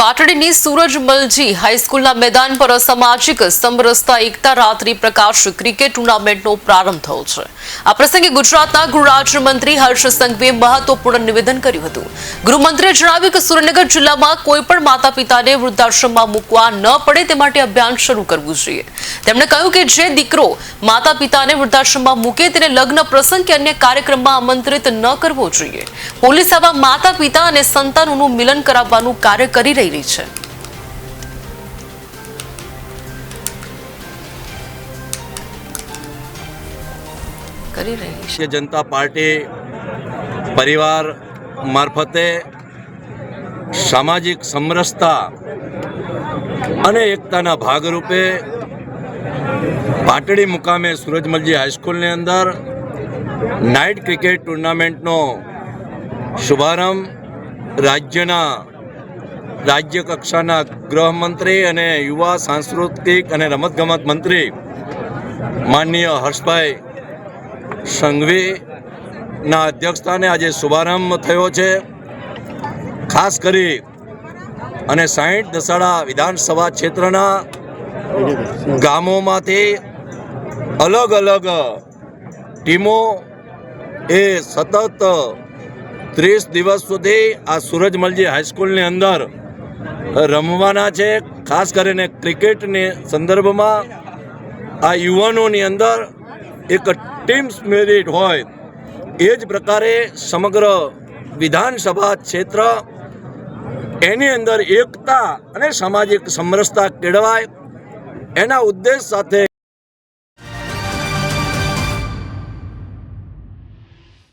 પાટડીની સૂરજમલજી હાઈસ્કૂલના મેદાન પર અસામાજિક સમરસતા, એકતા, રાત્રિ પ્રકાશ, ક્રિકેટ ટુર્નામેન્ટનો પ્રારંભ થયો છે. આ પ્રસંગે ગુજરાતના ગૃહરાજ્યમંત્રી હર્ષ સંઘવીએ મહત્વપૂર્ણ નિવેદન કર્યું હતું. ગૃહમંત્રીએ જણાવ્યું કે સુરેન્દ્રનગર જિલ્લામાં કોઈ પણ માતા પિતાને વૃદ્ધાશ્રમમાં મૂકવા ન પડે તે માટે અભિયાન શરૂ કરવું જોઈએ. તેમણે કહ્યું કે જે દીકરો માતા પિતાને વૃદ્ધાશ્રમમાં મૂકે તેને લગ્ન પ્રસંગ કે અન્ય કાર્યક્રમમાં આમંત્રિત ન કરવો જોઈએ. પોલીસ આવા માતા પિતા અને સંતાનોનું મિલન કરાવવાનું કાર્ય કરી રહી રહી છે જનતા પાર્ટી પરિવાર મારફતે સામાજિક સમરસતા અને એકતાના ભાગરૂપે પાટડી મુકામે સૂરજમલજી હાઈસ્કૂલની અંદર નાઇટ ક્રિકેટ ટુર્નામેન્ટનો શુભારંભ રાજ્યના રાજ્ય કક્ષાના ગૃહમંત્રી અને યુવા સાંસ્કૃતિક અને રમતગમત મંત્રી માનનીય હર્ષભાઈ સંઘવીના અધ્યક્ષસ્થાને આજે શુભારંભ થયો છે. ખાસ કરી અને સાહીઠ દસાડા વિધાનસભા ક્ષેત્રના ગામોમાંથી અલગ અલગ ટીમો એ સતત ત્રીસ દિવસ સુધી આ સૂરજમલજી હાઈસ્કૂલની અંદર રમવાના છે, ખાસ કરીને ક્રિકેટને સંદર્ભમાં આ યુવાનોની અંદર એક ટીમ સ્પિરિટ હોય એ જ પ્રકારે સમગ્ર વિધાનસભા ક્ષેત્ર એની અંદર એકતા અને સામાજિક સમરસતા કેળવાય. એના ઉદ્દેશ સાથે